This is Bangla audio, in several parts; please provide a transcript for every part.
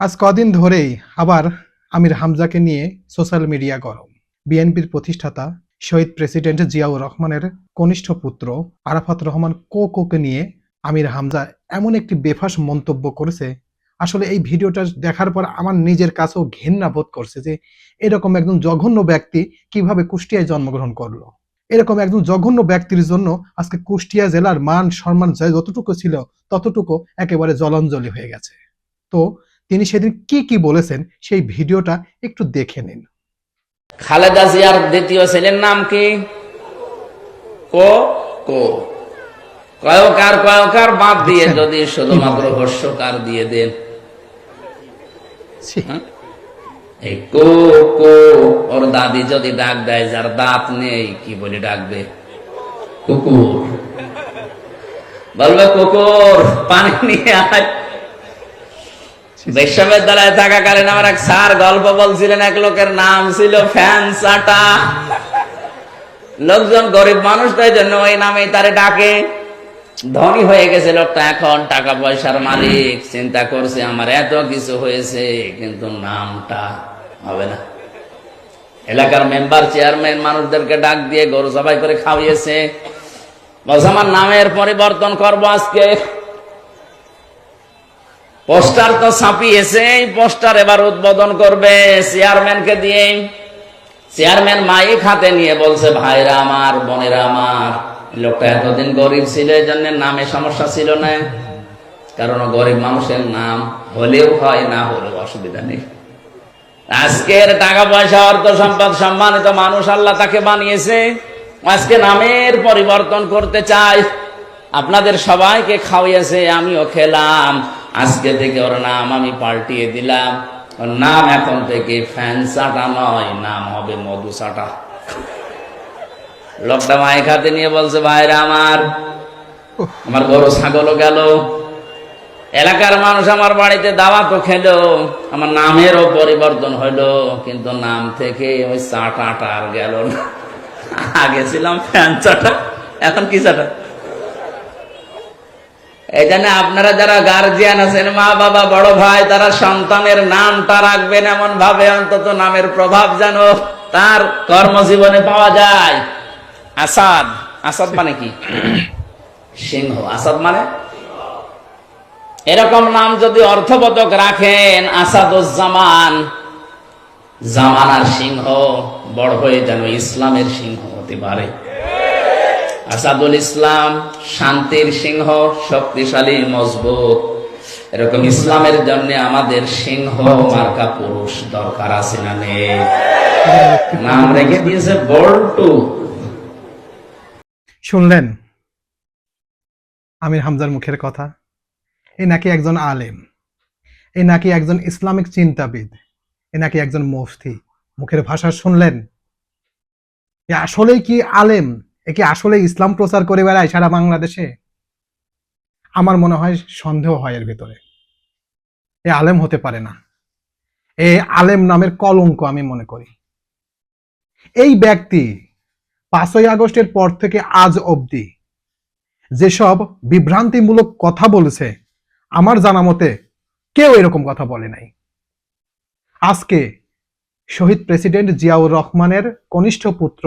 আজ কদিন ধরেই আবার আমির হামজাকে নিয়ে সোশ্যাল মিডিয়া গরম। বিএনপির প্রতিষ্ঠাতা শহীদ প্রেসিডেন্ট জিয়াউর রহমানের কনিষ্ঠ পুত্র আরাফাত রহমান কো কোকোকে নিয়ে আমির হামজা এমন একটি বেফাস মন্তব্য করেছে। আসলে এই ভিডিওটা দেখার পর আমার নিজের কাছেও ঘেন্না বোধ করছে যে এরকম একজন জঘন্য ব্যক্তি কীভাবে কুষ্টিয়ায় জন্মগ্রহণ করল। এরকম একজন জঘন্য ব্যক্তির জন্য আজকে কুষ্টিয়া জেলার মান, সম্মান যতটুকু ছিল ততটুকু একেবারে জলঞ্জলি হয়ে গেছে। তো তিনি সেদিন কি কি বলেছেন সেই ভিডিওটা একটু দেখে নিন। খালেদা জিয়ার দ্বিতীয় ছেলের নাম কি? কো? কো। কয়কার কয়কার বাদ দিয়ে যদি শুধুমাত্র হস্যকার দিয়ে দেন। এই কো কো ওর দাদি যদি ডাক দেয় যার দাঁত নেই কি বলে ডাকবে? কুকুর। বলবে কুকুর পানি নিয়ে আয়। বিশ্ববিদ্যালয়ে থাকাকালীন আমার এক স্যার গল্প বলছিলেন, এক লোকের নাম ছিল ফ্যান চাটা লোকজন গরিব মানুষ, তাই জন্য ওই নামে তারে ডাকে। ধনী হয়ে গেছে লোকটা, এখন টাকা পয়সার মালিক, চিন্তা করছে আমার এত কিছু হয়েছে, কিন্তু নামটা হবে না। এলাকার মেম্বার, চেয়ারম্যান মানুষদেরকে ডাক দিয়ে গরু সবাই করে খাওয়িয়েছে। আমার নামের পরিবর্তন করব আজকে। পোস্টার তো ছাপিয়েছে পোস্টার এবার উদ্বোধন করবে চেয়ারম্যানকে দিয়ে। চেয়ারম্যান মাইক হাতে নিয়ে বলছে, ভাইরা আমার, বোনেরা আমার লোকটা এতদিন গরিব ছিল, এই জন্য নামে সমস্যা ছিল না। কারণ গরিব মানুষের নাম হলেও হয়, না হলেও অসুবিধা নেই। আজকের টাকা পয়সা, অর্থ সম্পদ সম্মানিত মানুষ আল্লাহ তাকে বানিয়েছে। আজকে নামের পরিবর্তন করতে চাই। আপনাদের সবাইকে খাওয়াইয়েছে, আমিও খেলাম। আজকে থেকে ওর নাম আমি পাল্টিয়ে দিলাম। ওর নাম এখন থেকে ফ্যান চাটা নয়, নাম হবে মধু চাটা লোকটা মায়ের খাতে নিয়ে বলছে, ভাইরা আমার আমার গরু ছাগলও গেল। এলাকার মানুষ আমার বাড়িতে দাওয়াতও খেলো, আমার নামেরও পরিবর্তন হইল কিন্তু নাম থেকে ওই চাটাটা আর গেল না। আগে ছিলাম ফ্যান চাটা এখন কি চাটা জন্য আপনারা যারা গার্জিয়ান আছেন, মা, বাবা, বড় ভাই, তারা সন্তানের নামটা রাখবেন এমন ভাবে অন্তত নামের প্রভাব যেন তার কর্মজীবনে পাওয়া যায়। আসাদ। আসাদ মানে কি? সিংহ। আসাদ মানে? এরকম নাম যদি অর্থবোধক রাখেন আসাদুজ্জামান জামানার সিংহ, বড় হয়ে যেন ইসলামের সিংহ হতে পারে। আসাদুল ইসলাম, শান্তির সিংহ, শক্তিশালী, মজবুত। এরকম ইসলামের জন্য আমাদের সিংহ, মার্কা পুরুষ দরকার আছে না নাম রেখে দিয়েছে বল্টু। শুনলেন? আমির হামজার মুখের কথা। এ নাকি একজন আলেম। এ নাকি একজন ইসলামিক চিন্তাবিদ। এ নাকি একজন মুফতি। মুখের ভাষা শুনলেন? আসলেই কি আলেম? এ কি আসলে ইসলাম প্রচার করে বেড়ায় সারা বাংলাদেশে? আমার মনে হয় সন্দেহ হয় এর ভেতরে। এ আলেম হতে পারে না। এ আলেম নামের কলঙ্ক আমি মনে করি। এই ব্যক্তি পাঁচই আগস্টের পর থেকে আজ অবধি যেসব বিভ্রান্তিমূলক কথা বলেছে, আমার জানা মতে কেউ এরকম কথা বলে নাই। আজকে শহীদ প্রেসিডেন্ট জিয়াউর রহমানের কনিষ্ঠ পুত্র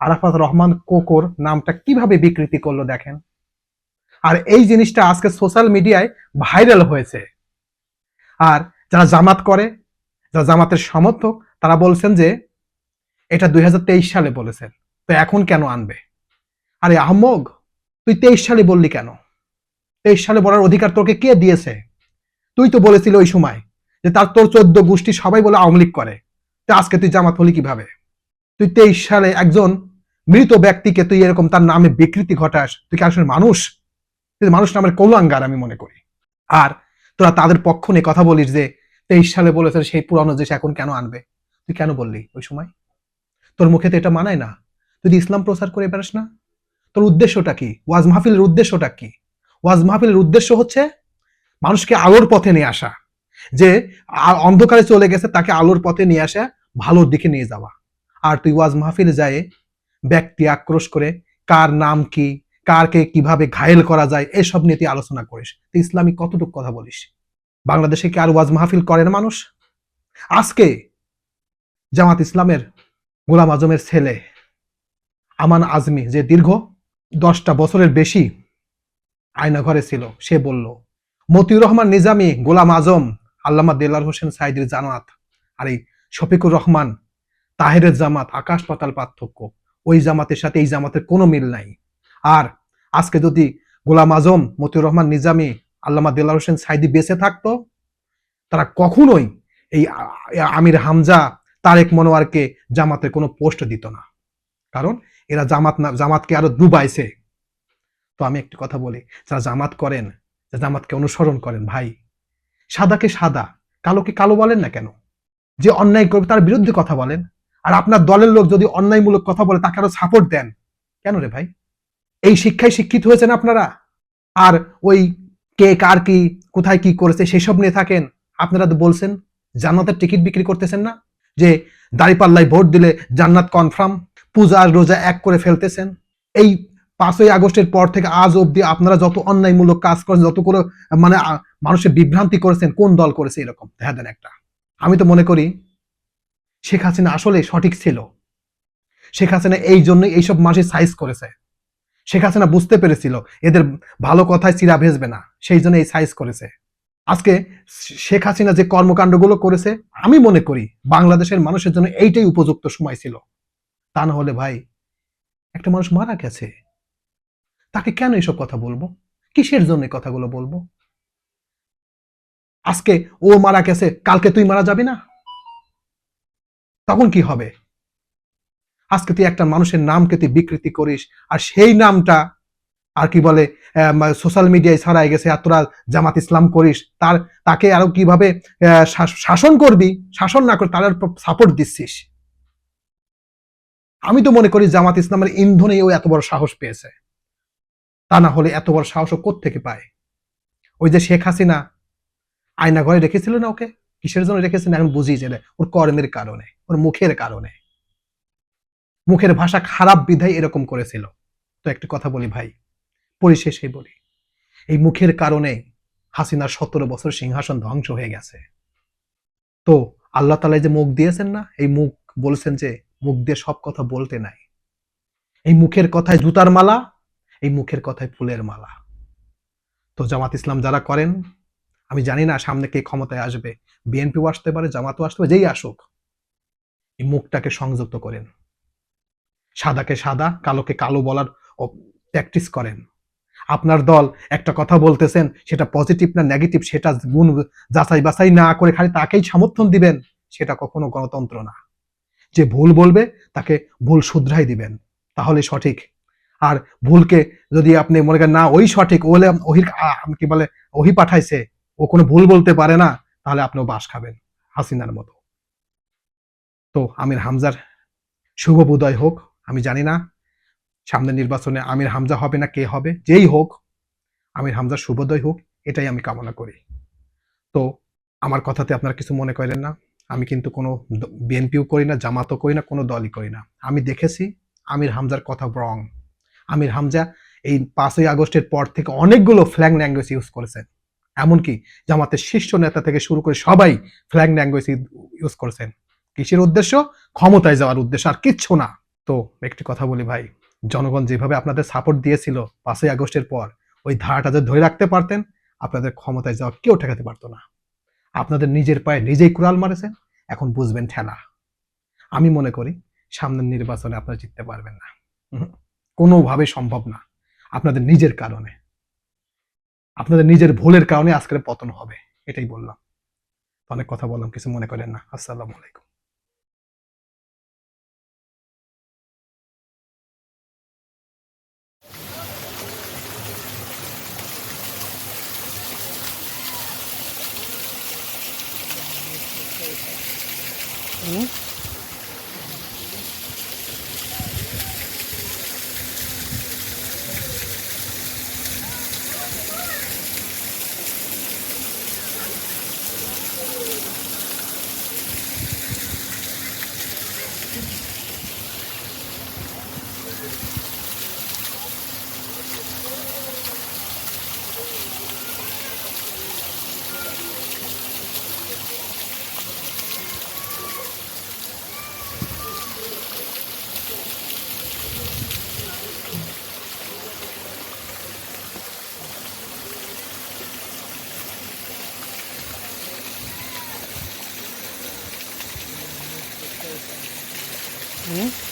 আরাফাত রহমান কোকর নামটা কীভাবে বিকৃতি করল দেখেন? আর এই জিনিসটা আজকে সোশ্যাল মিডিয়ায় ভাইরাল হয়েছে। আর যারা জামাত করে, যারা জামাতের সমর্থক, তারা বলছেন যে, এটা দুই সালে বলেছেন তো এখন কেন আনবে? আরে আহমগ, তুই তেইশ সালে বললি কেন? তেইশ সালে বলার অধিকার তোকে কে দিয়েছে? তুই তো বলেছিল ওই সময় যে তার তোর চোদ্দ গোষ্ঠী সবাই বলে আওয়ামী লীগ করে। তো আজকে তুই জামাত হলি কীভাবে? তুই তেইশ সালে একজন মৃত ব্যক্তিকে তুই এরকম তার নামে বিকৃতি ঘটাস, তুই কি আসলে মানুষ? তুই মানুষ নামের কৌলাঙ্গার আমি মনে করি। আর তোরা তাদের পক্ষ নিয়ে কথা বলিস যে, তেইশ সালে বলেছে সেই পুরানো দেশ এখন কেন আনবে? তুই কেন বললি ওই সময়? তোর মুখে তো এটা মানায় না। তুই ইসলাম প্রচার করে বেড়াস না, তোর উদ্দেশ্যটা কি? ওয়াজ মাহফিলের উদ্দেশ্যটা কি? ওয়াজ মাহফিলের উদ্দেশ্য হচ্ছে মানুষকে আলোর পথে নিয়ে আসা। যে অন্ধকারে চলে গেছে, তাকে আলোর পথে নিয়ে আসা, ভালোর দিকে নিয়ে যাওয়া। আর তুই ওয়াজ মাহফিলে যায় ব্যক্তি আক্রোশ করে, কার নাম কি, কারকে কীভাবে ঘায়েল করা যায়, এসব নিয়ে তুই আলোচনা করিস। তুই ইসলামিক কতটুকু কথা বলিস? বাংলাদেশে কি আর ওয়াজ মাহফিল করে না মানুষ? আজকে জামাত ইসলামের গোলাম আজমের ছেলে আমান আজমি যে দীর্ঘ দশটা বছরের বেশি আয়না ঘরে ছিল, সে বলল, মতিউর রহমান নিজামী, গোলাম আজম, আল্লামা দেলার হোসেন সাইদির জামাত, আর এই শফিকুর রহমান, তাহেরের জামাত, আকাশ পাতাল পার্থক্য। ওই জামাতের সাথে, এই জামাতের কোনো মিল নাই। আর আজকে যদি গোলাম আজম, মতিউর রহমান নিজামী, আল্লামা দেলার হোসেন সাইদি বেঁচে থাকতো, তারা কখনোই এই আমির হামজা, তারেক মনোয়ারকে জামাতের কোনো পোস্ট দিত না। কারণ এরা জামাত না, জামাতকে আরও ডুবাইছে। তো আমি একটি কথা বলি, যারা জামাত করেন জামাতকে অনুসরণ করেন, ভাই, সাদাকে সাদা, কালোকে কালো বলেন না কেন? যে অন্যায় করবে তার বিরুদ্ধে কথা বলেন। আর আপনার দলের লোক যদি অন্যায়মূলক কথা বলে, তাকে আরও সাপোর্ট দেন। কেন রে ভাই? এই শিক্ষায় শিক্ষিত হয়েছেন আপনারা? আর ওই কে কার কি, কোথায় কি করেছে, সেসব নিয়ে থাকেন। আপনারা তো বলছেন, জান্নাতের টিকিট বিক্রি করতেছেন না? যে দাঁড়িপাল্লায় ভোট দিলে জান্নাত কনফার্ম পূজা রোজা এক করে ফেলতেছেন। এই পাঁচই আগস্টের পর থেকে আজ অবধি আপনারা যত অন্যায়মূলক কাজ করেন যত করে মানে মানুষের বিভ্রান্তি করেছেন, কোন দল করেছে এরকম? দেখা দেন একটা। আমি তো মনে করি শেখ হাসিনা আসলে সঠিক ছিল। শেখ হাসিনা এই জন্যই এইসব মানুষের সাইজ করেছে। শেখ হাসিনা বুঝতে পেরেছিল, এদের ভালো কথায় চিরা ভেসবে না, সেই জন্য এই সাইজ করেছে। আজকে শেখ হাসিনা যে কর্মকাণ্ডগুলো করেছে, আমি মনে করি বাংলাদেশের মানুষের জন্য এইটাই উপযুক্ত সময় ছিল। তা না হলে ভাই, একটা মানুষ মারা গেছে। তাকে কেন এসব কথা বলব? কিসের জন্য কথাগুলো বলব? আজকে ও মারা গেছে, কালকে তুই মারা যাবি না? তখন কি হবে? আজকে তুই একটা মানুষের নামকে তুই বিকৃতি করিস, আর সেই নামটা আর কি বলে সোশ্যাল মিডিয়ায় ছড়াই গেছে, আর তোরা জামাত ইসলাম করিস, তার, তাকে আরও কীভাবে শাসন করবি? শাসন না করে তার সাপোর্ট দিচ্ছিস। আমি তো মনে করি জামাত ইসলামের ইন্ধনেই ও এত বড় সাহস পেয়েছে। তা না হলে এত বড় সাহস ও থেকে পায়? ওই যে শেখ হাসিনা আয়না ঘরে রেখেছিল না ওকে? কিসের জন্য রেখেছেন এখন বুঝি যে ওর কর্মের কারণে। ওর মুখের কারণে। মুখের ভাষা খারাপ বিধায় এরকম করেছিল। তো একটি কথা বলি ভাই, পরিশেষে বলি, এই মুখের কারণে হাসিনার সতেরো বছর সিংহাসন ধ্বংস হয়ে গেছে। তো আল্লাহ তালা যে মুখ দিয়েছেন না, এই মুখ বলছেন যে মুখ দিয়ে সব কথা বলতে নাই। এই মুখের কথায় জুতার মালা, এই মুখের কথায় ফুলের মালা। তো জামাত ইসলাম যারা করেন, আমি জানি না সামনে কে ক্ষমতায় আসবে। বিএনপিও আসতে পারে, জামাতও আসতে পারে, যেই আসুক। মুখটাকে সংযুক্ত করেন। সাদাকে সাদা, কালোকে কালো বলার প্র্যাকটিস করেন। আপনার দল একটা কথা বলতেছেন, সেটা পজিটিভ না নেগেটিভ সেটা গুণ যাচাই বাছাই না করে খালি তাকেই সমর্থন দিবেন, সেটা কখনো গণতন্ত্র না। যে ভুল বলবে, তাকে ভুল শুধরাই দিবেন, তাহলে সঠিক। আর ভুলকে যদি আপনি মনে করেন, না, ওই সঠিক ওলে ওহির কি বলে, ওহি পাঠাইছে, ও কোনো ভুল বলতে পারে না, তাহলে আপনিও বাস খাবেন, হাসিনার মতো। তো আমির হামজার শুভ বোধয় হোক, আমি জানি না সামনের নির্বাচনে আমির হামজা হবে না কে হবে, যেই হোক, আমির হামজার শুভোদয় হোক, এটাই আমি কামনা করি। তো আমার কথাতে আপনারা কিছু মনে করেন না, আমি কিন্তু কোনো বিএনপিও করি না, জামাতও করি না, কোনো দলই করি না। আমি দেখেছি আমির হামজার কথা রং আমির হামজা এই পাঁচই আগস্টের পর থেকে অনেকগুলো ফ্ল্যাং ল্যাঙ্গুয়েজ ইউজ করেছেন। এমনকি জামাতের শীর্ষ নেতা থেকে শুরু করে সবাই ফ্ল্যাং ল্যাঙ্গুয়েজ ইউজ করেছেন। কিসের উদ্দেশ্য? ক্ষমতায় যাওয়ার উদ্দেশ্য। আর কিচ্ছু না। তো একটি কথা বলি ভাই, জনগণ যেভাবে আপনাদের সাপোর্ট দিয়েছিল পাঁচই আগস্টের পর, ওই ধারাটা যদি ধরে রাখতে পারতেন, আপনাদের ক্ষমতায় যাওয়া কেউ ঠেকাতে পারতো না। আপনাদের নিজের পায়ে নিজেই কুড়াল মারেছেন, এখন বুঝবেন ঠেলা। আমি মনে করি, সামনের নির্বাচনে আপনারা জিততে পারবেন না। কোনোভাবে সম্ভব না। আপনাদের নিজের কারণে। আপনাদের নিজের ভুলের কারণে আজকের পতন হবে, এটাই বললাম। অনেক কথা বললাম, কিছু মনে করেন না। আসসালামু আলাইকুম। 응? Yeah.